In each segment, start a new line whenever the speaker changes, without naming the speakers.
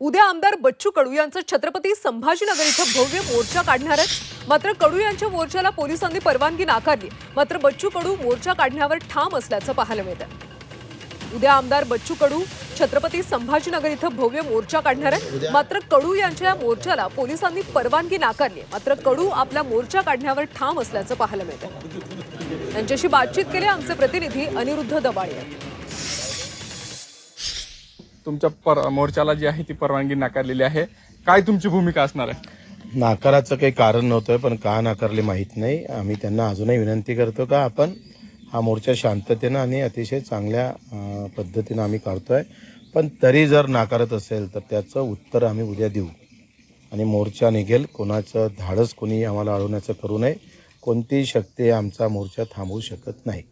उद्या आमदार बच्चू कडू यांचं छत्रपती संभाजीनगर इथं भव्य मोर्चा काढणार आहेत. मात्र कडू यांच्या मोर्चाला पोलिसांनी परवानगी नाकारली. मात्र बच्चू कडू मोर्चा काढण्यावर ठाम असल्याचं पाहायला मिळतं उद्या आमदार बच्चू कडू छत्रपती संभाजीनगर इथं भव्य मोर्चा काढणार आहेत. मात्र कडू यांच्या या मोर्चाला पोलिसांनी परवानगी नाकारली. मात्र कडू आपला मोर्चा काढण्यावर ठाम असल्याचं पाहायला मिळतं त्यांच्याशी बातचीत केली आमचे प्रतिनिधी अनिरुद्ध दबाळे.
तुमच्या पर मोर्चाला जी आहे ती परवानगी नाकारलेली आहे. काय तुमची भूमिका असणार आहे?
नाकाराचं काही कारण नव्हतं पण का नाकारले माहीत नाही. आम्ही त्यांना अजूनही विनंती करतो का आपण हा मोर्चा शांततेनं आणि अतिशय चांगल्या पद्धतीनं आम्ही काढतोय. पण तरी जर नाकारत असेल तर त्याचं उत्तर आम्ही उद्या देऊ. आणि मोर्चा निघेल. कोणाचं धाडस कोणी आम्हाला अडवण्याचं करू नये. कोणतीही शक्ती आमचा मोर्चा थांबवू शकत नाही.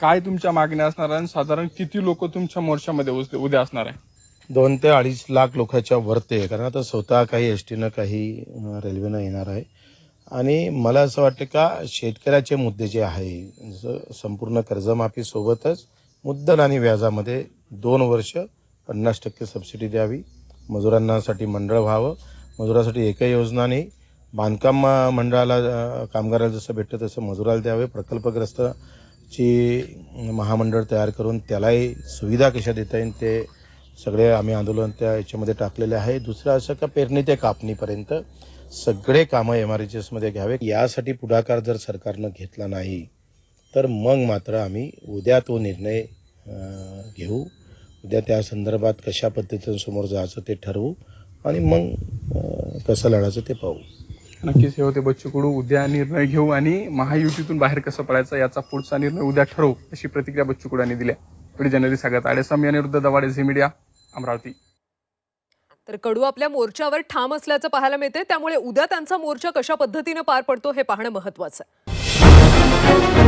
काय तुमच्या मागण्या असणार आहे? आणि साधारण किती लोक तुमच्या मोर्चामध्ये उस- उद्या असणार आहे?
दोन ते अडीच लाख लोकांच्या वरते आहे. कारण आता स्वतः काही एस टीनं काही अं, रेल्वेनं येणार आहे. आणि मला असं वाटतं का शेतकऱ्याचे मुद्दे जे आहे जसं संपूर्ण कर्जमाफीसोबतच मुद्दल आणि व्याजामध्ये दोन वर्ष पन्नास टक्के सबसिडी द्यावी. मजुरांनासाठी मंडळ व्हावं. मजुरासाठी एकही योजना नाही. बांधकाम अं, मंडळाला अं, कामगाराला जसं भेटतं तसं मजुराला द्यावे. प्रकल्पग्रस्त ची महामंडळ तयार करून त्यालाही सुविधा कशा देता येईल ते सगळे आम्ही आंदोलन त्या याच्यामध्ये टाकलेले आहे. दुसरं असं का पेरणी ते कापणीपर्यंत सगळे कामं एम आर एच एसमध्ये घ्यावे यासाठी पुढाकार जर सरकारनं घेतला नाही तर मग मात्र आम्ही उद्या तो निर्णय घेऊ. उद्या त्या संदर्भात कशा पद्धतीनं समोर जायचं ते ठरवू आणि मग कसं लढायचं ते पाहू.
नक्कीच हे होते बच्चू कडू उद्या निर्णय घेऊ आणि महायुतीतून बाहेर कसं पडायचं याचा पुढचा निर्णय उद्या ठरवू अशी प्रतिक्रिया बच्चू कडू यांनी पुढे जनरली सगळ्यात आडेसाम यानिरुद्ध दवाडे झी मीडिया अमरावती.
तर कडू आपल्या मोर्चावर ठाम असल्याचं पाहायला मिळते त्यामुळे उद्या त्यांचा मोर्चा कशा पद्धतीनं पार पडतो हे पाहणं महत्वाचं. आहे